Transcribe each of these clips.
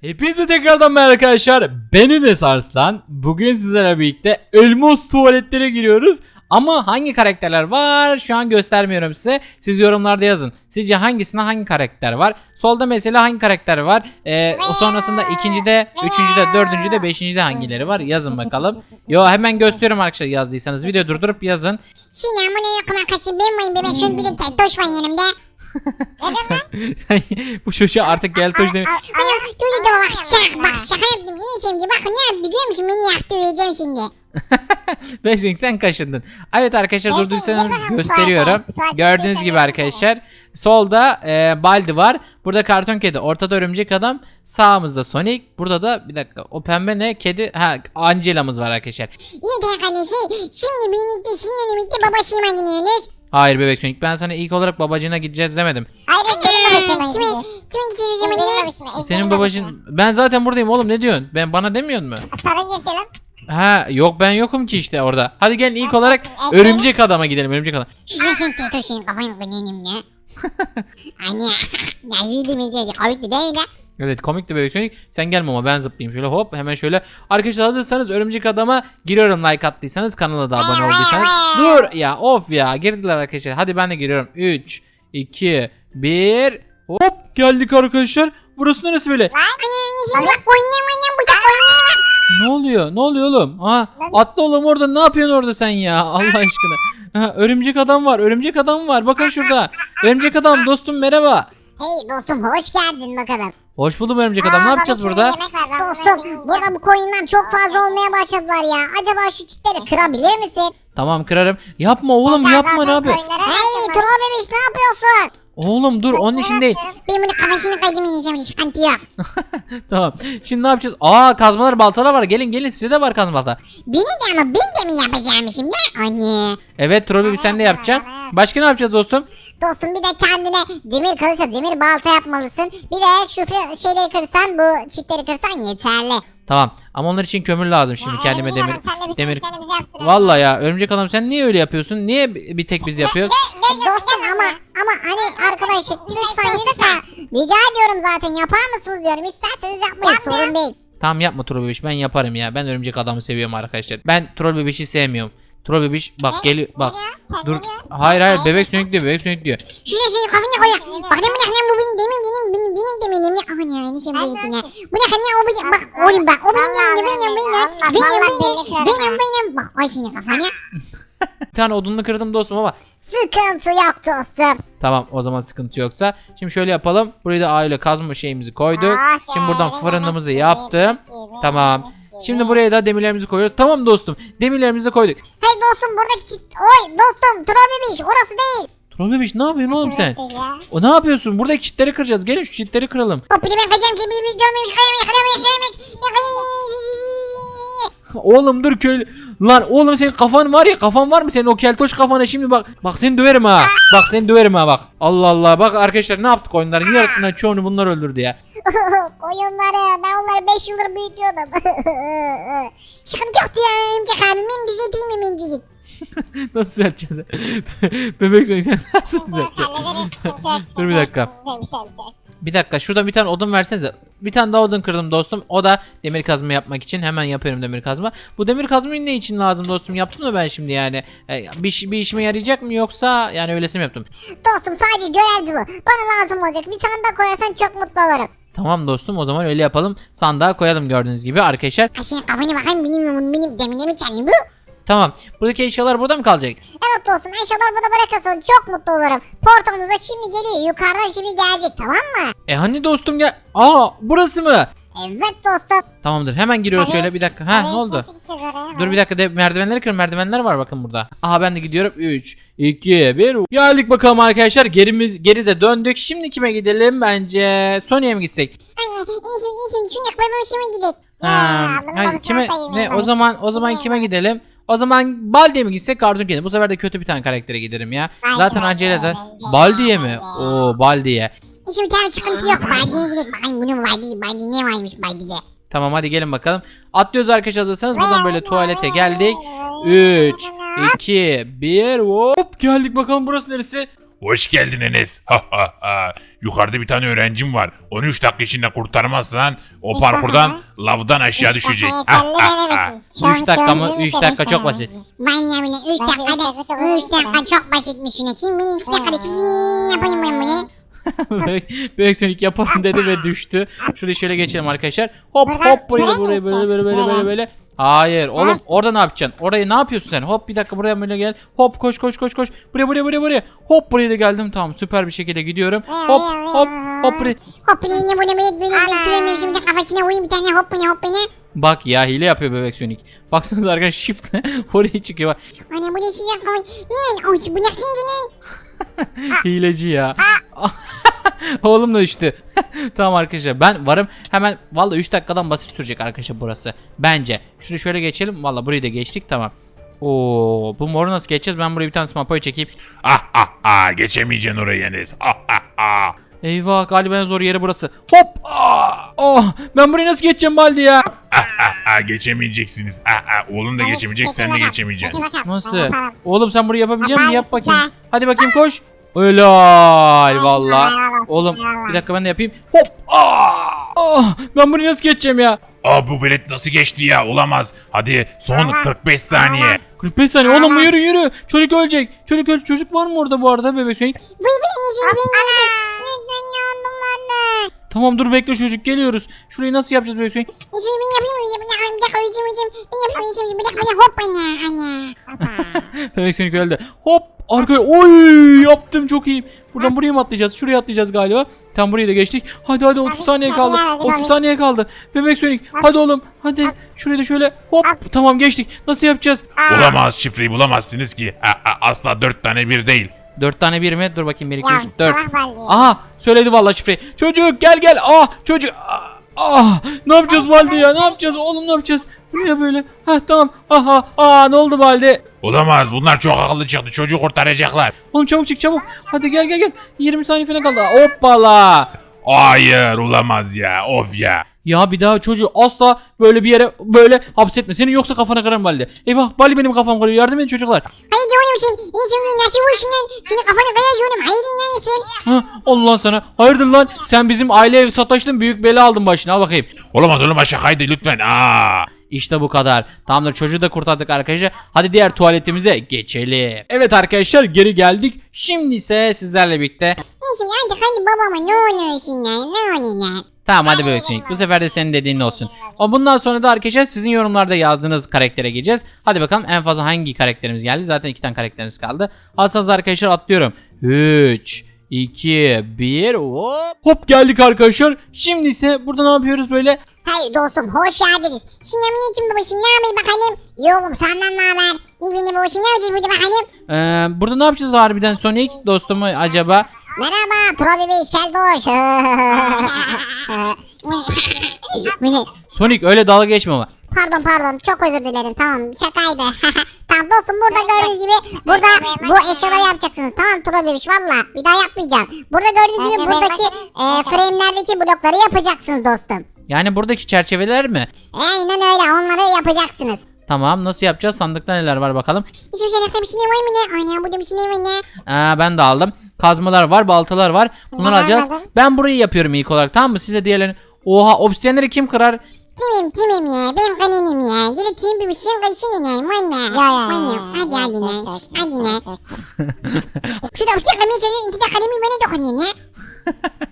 Hepinize tekrardan merhaba arkadaşlar. Ben Enes Arslan. Bugün sizlerle birlikte Elmos tuvaletlere giriyoruz. Ama hangi karakterler var şu an göstermiyorum size. Siz yorumlarda yazın. Sizce hangisinde hangi karakter var? Solda mesela hangi karakter var? Ee, o sonrasında ikincide, üçüncüde, dördüncüde, beşincide hangileri var? Yazın bakalım. Yo hemen gösteriyorum arkadaşlar yazdıysanız. Video durdurup yazın. Şimdi amına yakın arkadaşım ben bir de. Bu çocuğa artık gel toş deme. Ana dur dur bak şaka bak şaka yaptım yine şimdi bak ne yaptı görüyor musun beni yaktı öleceğim şimdi. Beşik sen kaşındın. Evet arkadaşlar Neyse, durduysanız gösteriyorum. tuvalete, tuvalete Gördüğünüz gibi arkadaşlar. Solda e, Baldi var. Burada karton kedi. Ortada örümcek adam. Sağımızda Sonic. Burada da bir dakika. O pembe ne? Kedi. Ha Angela'mız var arkadaşlar. İyi de kardeşim şimdi birlikte şimdi birlikte babasıyla gidiyorsunuz. Hayır bebek Sonic. Ben sana ilk olarak babacına gideceğiz demedim. Hayır benim babasıyla Kime, kime gideceğiz o zaman ne? Senin babacın... Ben zaten buradayım oğlum ne diyorsun? Ben bana demiyorsun mu? Sana geçelim. Ha yok ben yokum ki işte orada. Hadi gelin ilk olarak Efendim? örümcek adama gidelim örümcek adam. Şu keltoş senin kafanı kırıyorum ya. Anne. Nasıl demeyeceğiz komikti değil mi lan? Evet komikti bebek Sonic. Sen gelme ama ben zıplayayım şöyle hop hemen şöyle. Arkadaşlar hazırsanız örümcek adama giriyorum like attıysanız kanala da abone olduysanız. Dur ya of ya girdiler arkadaşlar. Hadi ben de giriyorum. 3, 2, 1. Hop geldik arkadaşlar. Burası neresi böyle? Ne oluyor? Ne oluyor oğlum? Ha, atla oğlum orada. Ne yapıyorsun orada sen ya? Allah aşkına. Ha, örümcek adam var. Örümcek adam var. Bakın şurada. Örümcek adam dostum merhaba. Hey dostum hoş geldin bakalım. Hoş buldum örümcek adam. Ne yapacağız burada? Dostum burada bu koyunlar çok fazla olmaya başladılar ya. Acaba şu çitleri kırabilir misin? Tamam kırarım. Yapma oğlum yapma ne yapıyorsun? Hey troll bebiş ne yapıyorsun? Oğlum dur onun için değil. Ben bunu kafasını kaydım ineceğim hiç sıkıntı yok. tamam. Şimdi ne yapacağız? Aa kazmalar baltalar var. Gelin gelin size de var kazma balta. Beni de ama ben de mi yapacağım şimdi? Anne. Evet Trobi sen de yapacaksın. Başka ne yapacağız dostum? Dostum bir de kendine demir kılıçla demir balta yapmalısın. Bir de şu şeyleri kırsan bu çitleri kırsan yeterli. Tamam. Ama onlar için kömür lazım şimdi Ya, kendime demir. adam, sen de Demir. bize. Vallahi ya örümcek adam sen niye öyle yapıyorsun? Niye bir tek biz yapıyoruz? Dostum ama ama hani arkadaşlar lütfen lütfen rica ediyorum zaten yapar mısınız diyorum. İsterseniz yapmayın sorun değil. Tamam yapma Troll bebiş ben yaparım ya. Ben örümcek adamı seviyorum arkadaşlar. Ben Troll bebişi sevmiyorum. Troll bebiş bak Ne? geliyor bak. Ne Dur. Hayır hayır bebek sönük diyor bebek sönük diyor. Şuraya şuraya kafana koy. Bak ne bu ne bu benim demin benim benim benim deminim ne? Aman ya ne gitti ben- ne? Bu ne ne o benim bak oğlum bak o benim demin benim ben- benim benim benim benim benim bak ay senin kafana. Bir tane odununu kırdım dostum ama. Sıkıntı yok dostum. Tamam o zaman sıkıntı yoksa. Şimdi şöyle yapalım. Burayı da aile kazma şeyimizi koyduk. Aa, Şimdi buradan fırınımızı yaptım. Tamam. Şimdi buraya da demirlerimizi koyuyoruz. Tamam dostum. Demirlerimizi koyduk. Hey dostum buradaki çit oy dostum troll bebiş orası değil. Troll bebiş ne yapıyorsun oğlum sen? O ne yapıyorsun? Buradaki çitleri kıracağız. Gelin şu çitleri kıralım. Hop bir de ben kaçacağım ki bir bir görmemiş kayamayı kayamayı Oğlum dur köylü. Lan oğlum senin kafan var ya kafan var mı senin o keltoş kafana şimdi bak. Bak seni döverim ha. Bak seni döverim ha bak. Allah Allah bak arkadaşlar ne yaptık oyunların yarısından çoğunu bunlar öldürdü ya. Oyunları ben onları 5 yıldır büyütüyordum. Sıkıntı yok diyor örümcek abi ben düzelteyim mi mincicik. Nasıl düzelteceğiz? Bebek söyle sen nasıl düzelteceksin? Dur bir dakika. Bir şey şey. Dakika şurada bir tane odun versenize. Bir tane daha odun kırdım dostum. O da demir kazma yapmak için. Hemen yapıyorum demir kazma. Bu demir kazmayı ne için lazım dostum? Yaptım da ben şimdi yani. E, bir, şey- bir işime yarayacak mı yoksa yani öylesine mi yaptım? Dostum sadece görevdi bu. Bana lazım olacak. Bir tane daha koyarsan çok mutlu olurum. Tamam dostum o zaman öyle yapalım. Sandığa koyalım gördüğünüz gibi arkadaşlar. Ha şimdi kafana bakayım benim benim demine mi çalayım bu? Tamam. Buradaki eşyalar burada mı kalacak? Evet dostum eşyalar burada bırakırsan çok mutlu olurum. Portalımıza şimdi geliyor. Yukarıdan şimdi gelecek tamam mı? E hani dostum gel. Aa burası mı? Evet dostum. Tamamdır hemen giriyoruz şöyle bir dakika. Ha Barış, ne oldu? Dur bir dakika de merdivenleri kırın merdivenler var bakın burada. Aha ben de gidiyorum 3 2 1 Geldik bakalım arkadaşlar gerimiz geri de döndük. Şimdi kime gidelim bence Sony'e mi gitsek? Ay iyi şimdi şimdi şunu yakmaya şimdi gidelim. Ha, hayır, kime ne o Barış. zaman o zaman kime gidelim? O zaman Baldi'ye mi gitsek Cartoon Kid'e? Bu sefer de kötü bir tane karaktere giderim ya. Baldi, Zaten Baldi, Angela da Baldi, Baldi'ye mi? Baldi. Oo Baldi'ye. Şimdi tamam sıkıntı yok. Baydi'ye gidelim. Bakayım bunun Baydi, Baydi ne varmış Baydi'de. Tamam hadi gelin bakalım. Atlıyoruz arkadaşlar hazırsanız buradan böyle tuvalete geldik. 3 2 1 hop geldik bakalım burası neresi? Hoş geldin Enes. Ha ha ha. Yukarıda bir tane öğrencim var. Onu 3 dakika içinde kurtarmazsan o parkurdan lavdan aşağı düşecek. Ha ha ha. için. Çok, 3 dakika mı? çok 3 güzel dakika çok basit. Ben yemine 3 Bence üç dakikada dakika çok 3 basit dakika çok basitmiş şuna. Şimdi benim 3 dakikada çiğ yapayım ben bunu. Bebek, Sonic yapalım dedi ve düştü. Şurayı şöyle geçelim arkadaşlar. Hop hop buraya buraya böyle böyle böyle böyle böyle. Hayır oğlum orada ne yapacaksın? Orayı ne yapıyorsun sen? Hop bir dakika buraya böyle gel. Hop koş koş koş koş. Buraya buraya buraya buraya. Hop buraya da geldim. Tamam süper bir şekilde gidiyorum. Hop hop hop buraya. Hop beni bunu bunu böyle böyle bekliyorum şimdi kafasına vurayım bir tane hop beni hop beni. Bak ya hile yapıyor bebek Sonic. Baksanıza arkadaşlar shift oraya çıkıyor. Bak. Anne bu ne sıcak hava. Ne? Bu nasıl? Hileci ya. Oğlum da düştü. tamam arkadaşlar ben varım. Hemen valla 3 dakikadan basit sürecek arkadaşlar burası. Bence. Şunu şöyle geçelim. Valla burayı da geçtik tamam. Oo, bu moru nasıl geçeceğiz? Ben buraya bir tane smapoyu çekeyim. Ah ah ah. Geçemeyeceksin orayı Enes. Ah ah ah. Eyvah galiba en zor yeri burası. Hop! Ah! Oh, ben burayı nasıl geçeceğim Baldi ya? Ah ah ah. Geçemeyeceksiniz. Ah ah. Oğlum da geçemeyecek sen de geçemeyeceksin. Nasıl? Oğlum sen burayı yapabilecek misin? Yap bakayım. Hadi bakayım koş. Helal valla. Oğlum bir dakika ben de yapayım. Hop! Ah! Ah! Ben burayı nasıl geçeceğim ya? Aa bu velet nasıl geçti ya? Olamaz. Hadi son 45 saniye. 45 saniye oğlum yürü yürü. Çocuk ölecek. Çocuk öl çocuk var mı orada bu arada bebek anne. Tamam dur bekle çocuk geliyoruz. Şurayı nasıl yapacağız bebek Sonic? Şimdi ben yapayım mı? Yapayım bir dakika uyuyacağım uyuyacağım. Ben yapayım şimdi bir dakika bana hop anne anne. bebek Sonic öldü. Hop arkaya oy yaptım çok iyi. Buradan buraya mı atlayacağız? Şuraya atlayacağız galiba. Tam burayı da geçtik. Hadi hadi 30 saniye kaldı. 30 saniye kaldı. Bebek Sonic hadi oğlum hadi. Şurayı da şöyle hop tamam geçtik. Nasıl yapacağız? Olamaz şifreyi bulamazsınız ki. Asla 4 tane bir değil. 4 tane bir mi? Dur bakayım 1 2 Ya 3 4. salak Baldi. Aha söyledi vallahi şifreyi. Çocuk gel gel. Ah çocuk. Ah, ah ne yapacağız Valide ya? Ne yapacağız oğlum ne yapacağız? Bu ne böyle? Ha tamam. Aha. Aa ne oldu Valide? Olamaz bunlar çok akıllı çıktı. Çocuğu kurtaracaklar. Oğlum çabuk çık çabuk. Hadi gel gel gel. 20 saniye falan kaldı. Hoppala. Hayır olamaz ya. Of ya. Ya bir daha çocuğu asla böyle bir yere böyle hapsetme. Senin yoksa kafana kırarım Valide. Eyvah Bali benim kafam kırıyor. Yardım edin çocuklar. Haydi oğlum sen. İyi şimdi nasıl vursun lan? Şimdi kafanı kayar oğlum. Haydi yani sen. Ha, Allah sana. Hayırdır lan? Sen bizim aileye sataştın. Büyük bela aldın başına. Al bakayım. Olamaz oğlum şakaydı lütfen. Aa. İşte bu kadar. Tamamdır çocuğu da kurtardık arkadaşlar. Hadi diğer tuvaletimize geçelim. Evet arkadaşlar geri geldik. Şimdi ise sizlerle birlikte. İyi şimdi artık hadi babama ne oluyor şimdi? Ne oluyor lan? Tamam hadi böyle Sonic. Bu sefer de senin dediğin olsun. O bundan sonra da arkadaşlar sizin yorumlarda yazdığınız karaktere gireceğiz. Hadi bakalım en fazla hangi karakterimiz geldi? Zaten iki tane karakterimiz kaldı. Hazırsanız arkadaşlar atlıyorum. 3 2 1 hop. Hop geldik arkadaşlar. Şimdi ise burada ne yapıyoruz böyle? Hey dostum hoş geldiniz. Şimdi emniyetim babacım ne yapayım bakalım? İyi oğlum senden ne haber? İyi benim babacım ne yapacağız burada bakalım? Ee, burada ne yapacağız harbiden Sonic dostumu acaba? Merhaba Trobi Bey Şeldoş. Sonic öyle dalga geçme ama. Pardon pardon çok özür dilerim tamam şakaydı. tamam dostum burada gördüğünüz gibi burada bu eşyaları yapacaksınız tamam Trobi Bey valla bir daha yapmayacağım. Burada gördüğünüz gibi buradaki e, frame'lerdeki blokları yapacaksınız dostum. Yani buradaki çerçeveler mi? Aynen öyle onları yapacaksınız. Tamam nasıl yapacağız? Sandıkta neler var bakalım. Hiçbir şeyde bir şey var mı ne? Aynen burada bir şey var ne? Aa, ben de aldım. Kazmalar var, baltalar var. Bunları Ben alacağız. almadım. Ben burayı yapıyorum ilk olarak tamam mı? Size diğerlerini... Oha obsidiyenleri kim kırar? Timim timim ya ben kaninim ya. Yine tim bir şey kaçın ne? Manna. Ya ya ya. Manna. Hadi hadi ne? Hadi ne? Şurada bir dakika bir şey iki dakika demin bana dokunuyor ne?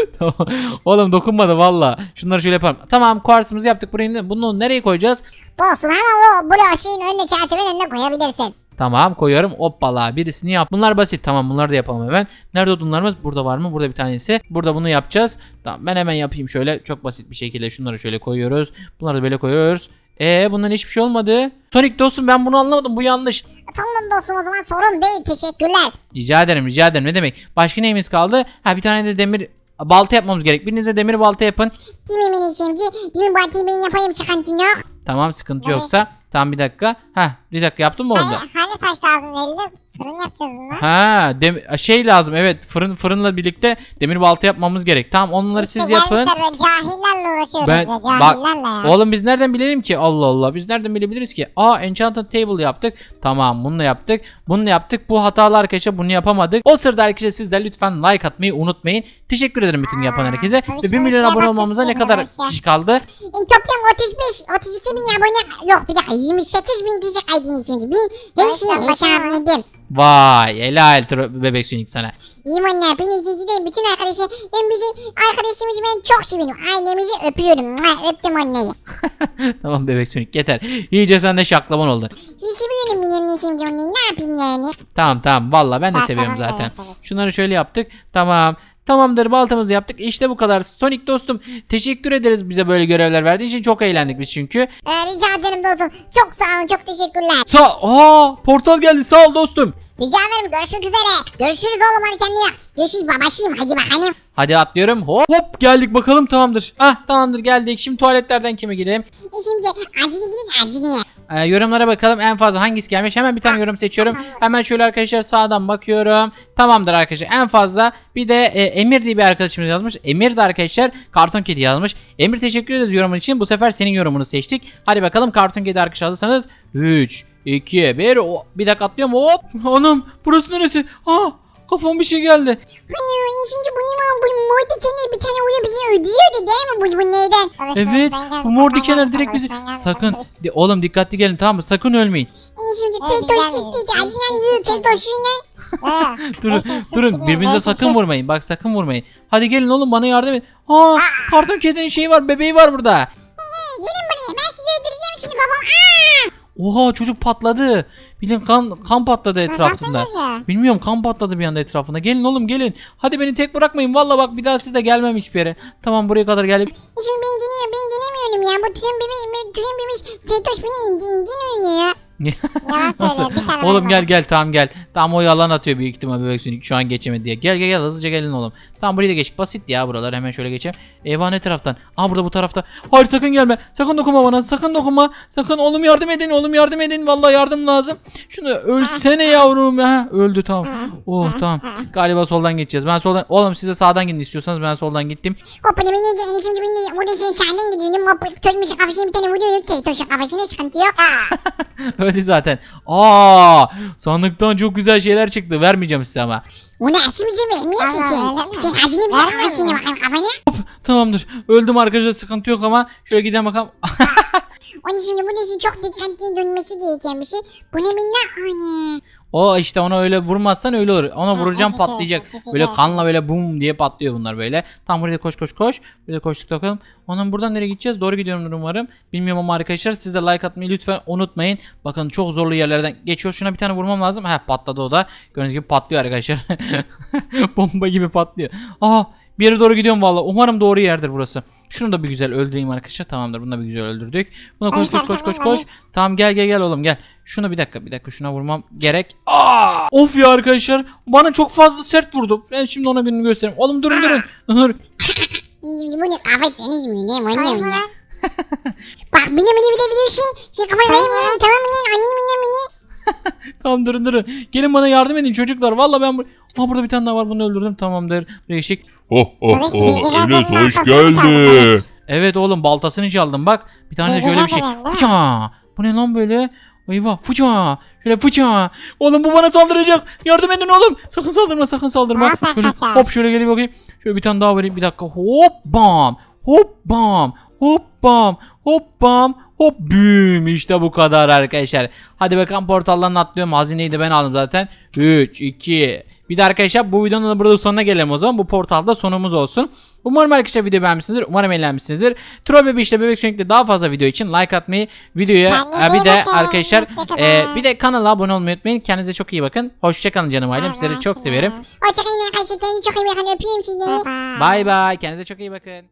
Tamam. Oğlum dokunmadı valla. Şunları şöyle yapalım. Tamam kuarsımızı yaptık. Burayı bunu nereye koyacağız? Dostum hemen o bu şeyin önüne çerçevenin önüne koyabilirsin. Tamam koyuyorum. Hoppala birisini yap. Bunlar basit. Tamam bunları da yapalım hemen. Nerede odunlarımız? Burada var mı? Burada bir tanesi. Burada bunu yapacağız. Tamam ben hemen yapayım şöyle. Çok basit bir şekilde şunları şöyle koyuyoruz. Bunları da böyle koyuyoruz. Ee bundan hiçbir şey olmadı. Sonic dostum ben bunu anlamadım. Bu yanlış. Tamam dostum o zaman sorun değil teşekkürler. Rica ederim rica ederim. Ne demek? Başka neyimiz kaldı? Ha bir tane de demir balta yapmamız gerek. Biriniz de demir balta yapın. Timimin şimdi timin batıyı ben yapayım çıkantı yok. Tamam sıkıntı Evet. yoksa. Tamam bir dakika. Ha bir dakika yaptın mı onu da? Hani, hani taş lazım elinde? Fırın yapacağız bunlar. Ha, dem- şey lazım evet fırın fırınla birlikte demir balta yapmamız gerek. Tamam onları İşte siz yapın. gelmişler böyle cahillerle uğraşıyoruz Ben ya bak cahillerle ya. oğlum biz nereden bilelim ki? Allah Allah. Biz nereden bilebiliriz ki? Aa enchanted table yaptık. Tamam bunu yaptık. Bunu yaptık. Bu hatalı arkadaşlar bunu yapamadık. O sırada arkadaşlar siz de lütfen like atmayı unutmayın. Teşekkür ederim bütün yapan herkese. Ve 1 hoş milyon abone olmamıza ne kadar ya. kişi kaldı? Toplam 35, 32 bin abone. Yok bir dakika 28 bin kişi kaydın içinde. Bir her Evet, şeyi yapacağım. Vay helal bebek sönük sana. İyiyim anne. Ben izleyiciyim. Bütün arkadaşlar. Hem bizim arkadaşımızı ben çok seviyorum. Ailemizi öpüyorum. Mua, Öptüm anneyi. tamam bebek sönük yeter. İyice sen de şaklaban oldun. Hiç seviyorum benim anneciğim anneyi. Ne yapayım yani? Tamam tamam valla ben de seviyorum da zaten. evet, evet. Şunları şöyle yaptık. Tamam. Tamamdır baltamızı yaptık. İşte bu kadar. Sonic dostum teşekkür ederiz bize böyle görevler verdiğin için. Çok eğlendik biz çünkü. Ee, rica ederim dostum. Çok sağ olun. Çok teşekkürler. Sa Aa portal geldi sağ ol dostum. Rica ederim. Görüşmek üzere. Görüşürüz oğlum. Hadi kendine. Görüşürüz babacığım. Hadi bakalım. Hadi atlıyorum. Hop hop geldik bakalım tamamdır. Ah tamamdır geldik. Şimdi tuvaletlerden kime girelim? E şimdi acili gidin aciliye. Ee, yorumlara bakalım en fazla hangisi gelmiş. Hemen bir tane yorum seçiyorum. Hemen şöyle arkadaşlar sağdan bakıyorum. Tamamdır arkadaşlar en fazla. Bir de e, Emir diye bir arkadaşımız yazmış. Emir de arkadaşlar Karton Kedi yazmış. Emir teşekkür ederiz yorumun için. Bu sefer senin yorumunu seçtik. Hadi bakalım Karton Kedi arkadaş alırsanız 3, 2, 1. O, bir dakika atlıyorum. Hop. Anam burası neresi? Aa kafama bir şey geldi. Hani öyle şimdi bu ne? Bu mordi kenar bir tane uyabiliyor. Ödüyordu değil mi bu, bu neyden? Evet bu mor geldim, direkt bizi sakın Di- oğlum dikkatli gelin tamam mı sakın ölmeyin. Yani şimdi Evet, Keltoş güzel gitti. bir- Keltoş yine. Ha, Durun neyse, durun siktir, birbirinize neyse, sakın vurmayın bak sakın vurmayın. Hadi gelin oğlum bana yardım et. Aa karton kedinin şeyi var bebeği var burada. He, gelin buraya. Ben sizi öldüreceğim şimdi babam. Aa! Oha çocuk patladı. Bilin kan kan patladı etrafında. Ya? Bilmiyorum kan patladı bir anda etrafında. Gelin oğlum gelin. Hadi beni tek bırakmayın. Valla bak bir daha siz de gelmem hiçbir yere. Tamam buraya kadar gelip. E Şimdi ben deniyorum. Ben denemiyorum ya. Bu tüm bebeğim. Tüm bebeğim. Keltoş beni indi indi oynuyor. Yalan Nasıl? Oğlum gel gel tamam gel. Tamam o yalan atıyor büyük ihtimal bebek sönük şu an geçemedi diye. Gel gel gel hızlıca gelin oğlum. Tamam burayı da geç. Basit ya buralar hemen şöyle geçelim. Eyvah ne taraftan? Aa burada bu tarafta. Hayır sakın gelme. Sakın dokunma bana. Sakın dokunma. Sakın oğlum yardım edin. Oğlum yardım edin. Vallahi yardım lazım. Şunu ölsene yavrum. Ha öldü tamam. Oh tamam. Galiba soldan geçeceğiz. Ben soldan. Oğlum siz de sağdan gidin istiyorsanız ben soldan gittim. Hoppa ne beni de şimdi ben de burada senin çağından gidiyorum. Hoppa kölmüşün kafasına bir tane vuruyorum. Keltoş'un kafasına sıkıntı yok. Öyle zaten. Aa sandıktan çok güzel şeyler çıktı. Vermeyeceğim size ama. O ne öyle mi? Sen hazine Vermiyor kafasına mu? bakayım kafana. Tamamdır. Öldüm arkadaşlar sıkıntı yok ama şöyle gidelim bakalım. Onun şimdi bu işin çok dikkatli dönmesi gereken bir şey. Bu ne minna hani. O işte ona öyle vurmazsan öyle olur. Ona vuracağım patlayacak. Böyle kanla böyle bum diye patlıyor bunlar böyle. Tam buraya koş koş koş. Böyle koştuk bakalım. Onun buradan nereye gideceğiz? Doğru gidiyorum umarım. Bilmiyorum ama arkadaşlar siz de like atmayı lütfen unutmayın. Bakın çok zorlu yerlerden geçiyor. Şuna bir tane vurmam lazım. Heh patladı o da. Gördüğünüz gibi patlıyor arkadaşlar. Bomba gibi patlıyor. Aha bir yere doğru gidiyorum valla. Umarım doğru yerdir burası. Şunu da bir güzel öldüreyim arkadaşlar. Tamamdır. Bunu da bir güzel öldürdük. Buna koş koş koş koş koş. Tamam gel gel gel oğlum gel. Şunu bir dakika bir dakika şuna vurmam gerek. Aa! Of ya arkadaşlar. Bana çok fazla sert vurdu. Ben şimdi ona gününü göstereyim. Oğlum durun durun. Dur. Bu ne kafa çeniz mi ne? Bu ne minna? lan. Bak beni beni bilebiliyorsun. Şey kafayı lan. Tamam mı lan? Annem minna beni. Tamam durun durun. Gelin bana yardım edin çocuklar. Valla ben bu... Aa burada bir tane daha var. Bunu öldürdüm. Tamamdır. Buraya Oh oh Barış, oh bilgisayar Enes hoş geldi. Evet oğlum baltasını çaldım bak. Bir tane de şöyle bir şey. Fıça. Bu ne lan böyle? Eyvah fıça. Şöyle fıça. Oğlum bu bana saldıracak. Yardım edin oğlum. Sakın saldırma sakın saldırma. Yapar Şöyle, hop şöyle gelip bakayım. Şöyle bir tane daha vereyim. Bir dakika. Hop bam. Hop bam. Hop bam. Hop bam. Hop büm. İşte bu kadar arkadaşlar. Hadi bakalım portaldan atlıyorum. Hazineyi de ben aldım zaten. 3, 2, bir de arkadaşlar bu videonun da burada sonuna gelelim o zaman. Bu portalda sonumuz olsun. Umarım arkadaşlar video beğenmişsinizdir. Umarım eğlenmişsinizdir. Troll Bebek işte bebek sürekli daha fazla video için like atmayı, videoya e, bir de arkadaşlar e, bir de kanala abone olmayı unutmayın. Kendinize çok iyi bakın. Hoşçakalın canım ailem. Sizleri çok severim. Hoşçakalın arkadaşlar. Kendinize çok iyi bakın. Öpüyorum sizi. Bye bye. Kendinize çok iyi bakın.